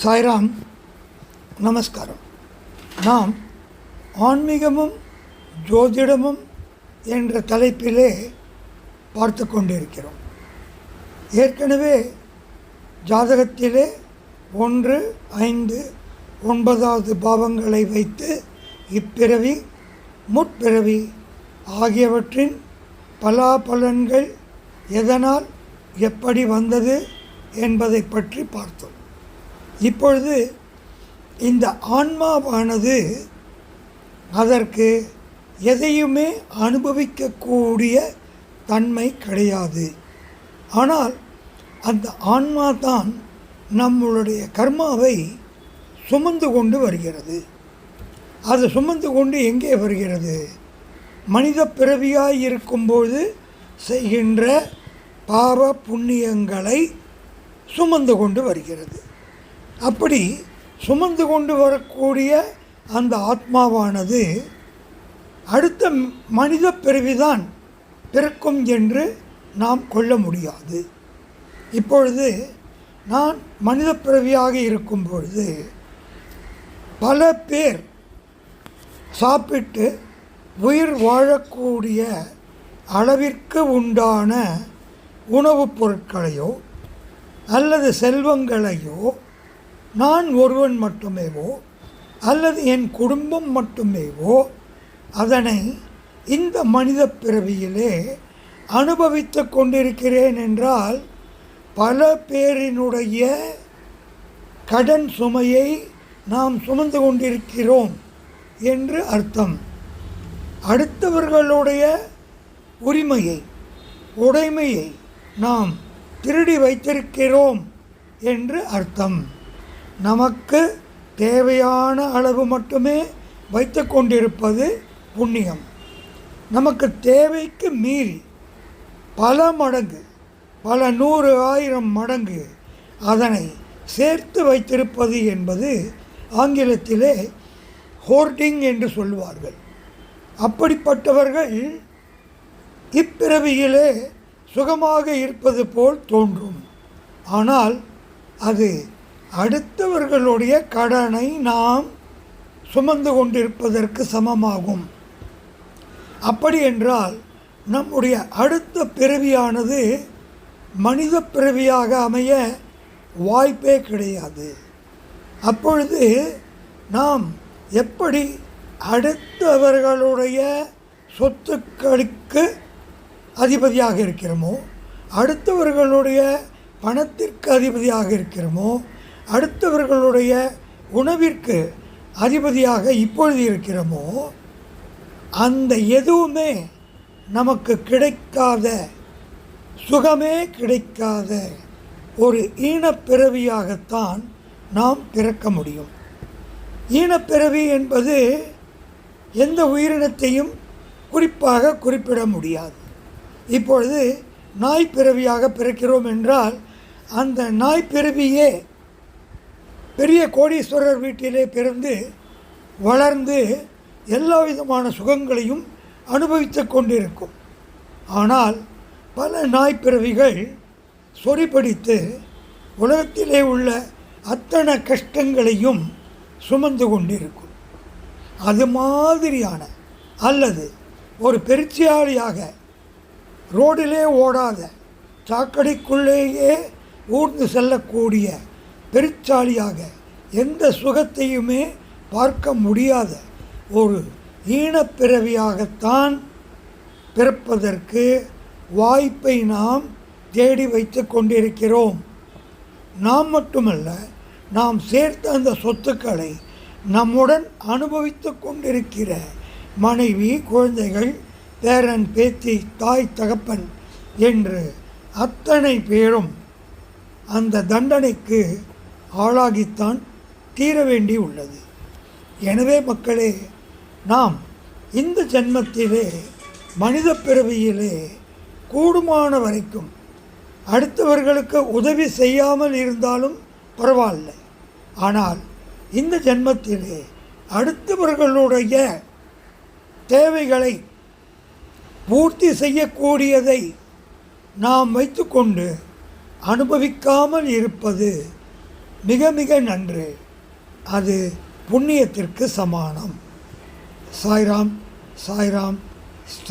சாய்ராம் நமஸ்காரம். நாம் ஆன்மீகமும் ஜோதிடமும் என்ற தலைப்பிலே பார்த்து கொண்டிருக்கிறோம். ஏற்கனவே ஜாதகத்திலே ஒன்று ஐந்து ஒன்பதாவது பாவங்களை வைத்து இப்பிறவி முற்பிறவி ஆகியவற்றின் பலாபலன்கள் எதனால் எப்படி வந்தது என்பதை பற்றி பார்த்தோம். இப்பொழுது இந்த ஆன்மாவானது அதற்கு எதையுமே அனுபவிக்கக்கூடிய தன்மை கிடையாது. ஆனால் அந்த ஆன்மா தான் நம்மளுடைய கர்மாவை சுமந்து கொண்டு வருகிறது. அது சுமந்து கொண்டு எங்கே வருகிறது? மனித பிறவியாய் இருக்கும்போது செய்கின்ற பாவ புண்ணியங்களை சுமந்து கொண்டு வருகிறது. அப்படி சுமந்து கொண்டு வரக்கூடிய அந்த ஆத்மாவானது அடுத்த மனித பிறவிதான் பிறக்கும் என்று நாம் கொள்ள முடியாது. இப்பொழுது நான் மனித பிறவியாக இருக்கும் பொழுது பல பேர் சாப்பிட்டு உயிர் வாழக்கூடிய அளவிற்கு உண்டான உணவுப் பொருட்களையோ அல்லது செல்வங்களையோ நான் ஒருவன் மட்டுமேவோ அல்லது என் குடும்பம் மட்டுமேவோ அதனை இந்த மனித பிறவியிலே அனுபவித்து கொண்டிருக்கிறேன் என்றால் பல பேரினுடைய கடன் சுமையை நாம் சுமந்து கொண்டிருக்கிறோம் என்று அர்த்தம். அடுத்தவர்களுடைய உரிமையை உடைமையை நாம் திருடி வைத்திருக்கிறோம் என்று அர்த்தம். நமக்கு தேவையான அளவு மட்டுமே வைத்து கொண்டிருப்பது புண்ணியம். நமக்கு தேவைக்கு மீறி பல மடங்கு பல நூறு ஆயிரம் மடங்கு அதனை சேர்த்து வைத்திருப்பது என்பது ஆங்கிலத்திலே ஹோர்டிங் என்று சொல்வார்கள். அப்படிப்பட்டவர்கள் இப்பிறவியிலே சுகமாக இருப்பது போல் தோன்றும். ஆனால் அது அடுத்தவர்களுடைய கடனை நாம் சுமந்து கொண்டிருப்பதற்கு சமமாகும். அப்படி என்றால் நம்முடைய அடுத்த பிறவியானது மனித பிறவியாக அமைய வாய்ப்பே கிடையாது. அப்பொழுது நாம் எப்படி அடுத்தவர்களுடைய சொத்துக்களுக்கு அதிபதியாக இருக்கிறோமோ அடுத்தவர்களுடைய பணத்திற்கு அதிபதியாக இருக்கிறோமோ அடுத்தவர்களுடைய உணவிற்கு அதிபதியாக இப்பொழுது இருக்கிறோமோ அந்த எதுவுமே நமக்கு கிடைக்காத சுகமே கிடைக்காத ஒரு ஈனப்பிறவியாகத்தான் நாம் பிறக்க முடியும். ஈனப்பிறவி என்பது எந்த உயிரினத்தையும் குறிப்பாக குறிப்பிட முடியாது. இப்பொழுது நாய் பிறவியாக பிறக்கிறோம் என்றால் அந்த நாய் பிறவியே பெரிய கோடீஸ்வரர் வீட்டிலே பிறந்து வளர்ந்து எல்லா விதமான சுகங்களையும் அனுபவித்து கொண்டிருக்கும். ஆனால் பல நாய் பிறவிகள் சொறிபடித்து உலகத்திலே உள்ள அத்தனை கஷ்டங்களையும் சுமந்து கொண்டிருக்கும். அது மாதிரியான அல்லது ஒரு பெருச்சியாளியாக ரோடிலே ஓடாத சாக்கடைக்குள்ளேயே ஊர்ந்து செல்லக்கூடிய பெருச்சாலியாக எந்த சுகத்தையுமே பார்க்க முடியாத ஒரு ஈனப்பிறவியாகத்தான் பிறப்பதற்கு வாய்ப்பை நாம் தேடி வைத்து கொண்டிருக்கிறோம். நாம் மட்டுமல்ல நாம் சேர்த்த அந்த சொத்துக்களை நம்முடன் அனுபவித்து கொண்டிருக்கிற மனைவி குழந்தைகள் பேரன் பேத்தி தாய் தகப்பன் என்று அத்தனை பேரும் அந்த தண்டனைக்கு ஆளாகித்தான் தீர வேண்டி உள்ளது. எனவே மக்களே நாம் இந்த ஜென்மத்திலே மனித பிறவியிலே கூடுமான வரைக்கும் அடுத்தவர்களுக்கு உதவி செய்யாமல் இருந்தாலும் பரவாயில்ல. ஆனால் இந்த ஜென்மத்திலே அடுத்தவர்களுடைய தேவைகளை பூர்த்தி செய்யக்கூடியதை நாம் வைத்துக்கொண்டு அனுபவிக்காமல் இருப்பது மிக மிக நன்று. அது புண்ணியத்திற்கு சமானம். சாய்ராம் சாய்ராம்.